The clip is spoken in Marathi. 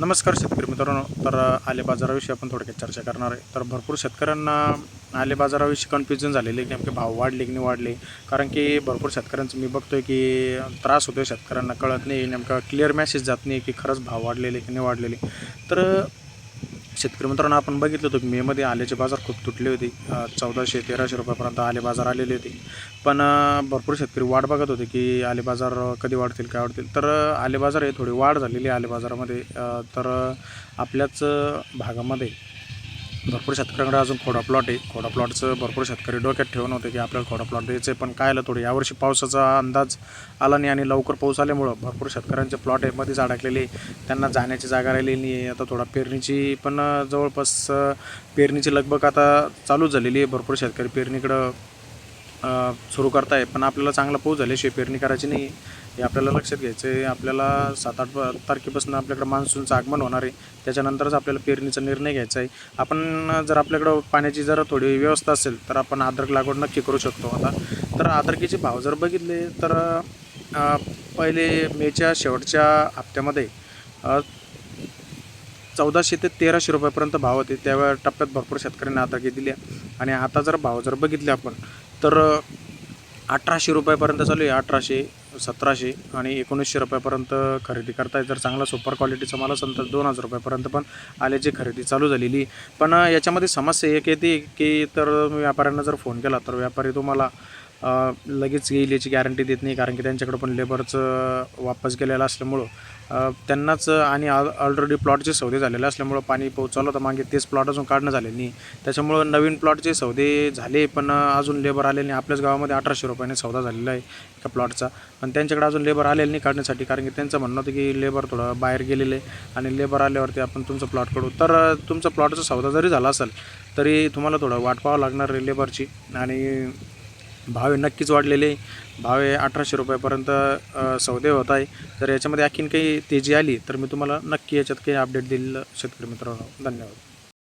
नमस्कार शेतकरी मित्रांनो. तर आले बाजाराविषयी आपण थोडक्यात चर्चा करणार आहे. तर भरपूर शेतकऱ्यांना आले बाजाराविषयी कन्फ्युजन झालेले नेमके भाव वाढले की नाही वाढले? कारण की भरपूर शेतकऱ्यांचं मी बघतोय की त्रास होतोय शेतकऱ्यांना. कळत नाही. नेमका क्लिअर मेसेज जात नाही की खरंच भाव वाढलेले की नाही वाढलेले. तर शेतकरी मित्रांनो आपण बघितलं होतं की मेमध्ये आल्याचे बाजार खूप तुटले होते. चौदाशे तेराशे रुपयापर्यंत आले बाजार आलेले होते. पण भरपूर शेतकरी वाट बघत होते की आले बाजार कधी वाढतील काय वाढतील. तर आले बाजार हे थोडी वाढ झालेली आहे आले बाजारामध्ये. तर आपल्याच भागामध्ये भरपूर शेतकऱ्यांकडे अजून खोडा प्लॉट आहे. खोडा प्लॉटचं भरपूर शेतकरी डोक्यात ठेवून होते की आपल्याला खोडा प्लॉट द्यायचं आहे पण काय आलं थोडं? यावर्षी पावसाचा अंदाज आला नाही आणि लवकर पाऊस आल्यामुळं भरपूर शेतकऱ्यांचे प्लॉट आहे. मध्येच अडकलेले त्यांना जाण्याची जागा राहिलेली नाही आहे. आता थोडा पेरणीची पण जवळपास पेरणीची लगबग आता चालू झालेली आहे. भरपूर शेतकरी पेरणीकडं सुरू सुरू करताय पण आपल्याला चांगला पाऊस झाल्याशिवाय पेरणी करायची नाही हे आपल्याला लक्षात घ्यायचं आहे आपल्याला सात आठ तारखेपासून आपल्याकडं मान्सूनचं आगमन होणार आहे. त्याच्यानंतरच आपल्याला पेरणीचा निर्णय घ्यायचा आहे. आपण जर आपल्याकडं पाण्याची जर थोडी व्यवस्था असेल तर आपण अद्रक लागवड नक्की करू शकतो आता. तर अद्रकीचे भाव जर बघितले तर पहिले मेच्या शेवटच्या हप्त्यामध्ये चौदाशे ते तेराशे रुपयापर्यंत भाव होते. त्यावेळेस टप्प्यात भरपूर शेतकऱ्यांनी अद्रकी दिल्या आणि आता जर भाव जर बघितले आपण तर अठराशे रुपयापर्यंत चालू आहे. अठराशे सतराशे आणि एकोणीसशे रुपयापर्यंत खरेदी करताय. जर चांगला सुपर क्वालिटीचा माल असेल तर दोन हजार रुपयापर्यंत पण आल्याची खरेदी चालू झालेली. पण याच्यामध्ये समस्या एक येते की तर व्यापाऱ्यांना जर फोन केला तर व्यापारी तुम्हाला लगेच येईल याची गॅरंटी देत नाही कारण की त्यांच्याकडं पण लेबरचं वापस गेलेलं असल्यामुळं त्यांनाच आणि ऑलरेडी प्लॉटचे सौदे झालेले असल्यामुळं पाणी पोहोचवलं तर मागे तेच प्लॉट अजून काढणं झाले नाही. त्याच्यामुळं नवीन प्लॉटचे सौदे झाले पण अजून लेबर आलेले नाही. आपल्याच गावामध्ये अठराशे रुपयाने सौदा झालेला आहे एका प्लॉटचा पण त्यांच्याकडे अजून लेबर आलेलं नाही काढण्यासाठी कारण की त्यांचं म्हणणं होतं की लेबर थोडं बाहेर गेलेले आहे आणि लेबर आल्यावरती आपण तुमचं प्लॉट काढू. तर तुमचं तुमचा प्लॉटचा सौदा जरी झाला असेल तरी तुम्हाला थोडं वाट पाहावं लागणार आहे लेबरची आणि भाव हे नक्कीच वाढलेले. भाव हे अठराशे रुपयापर्यंत सौदे होत आहे. जर याच्यामध्ये आणखीन काही तेजी आली तर मी तुम्हाला नक्की याच्यात काही अपडेट दिलेलं शेतकरी मित्रांनो. धन्यवाद.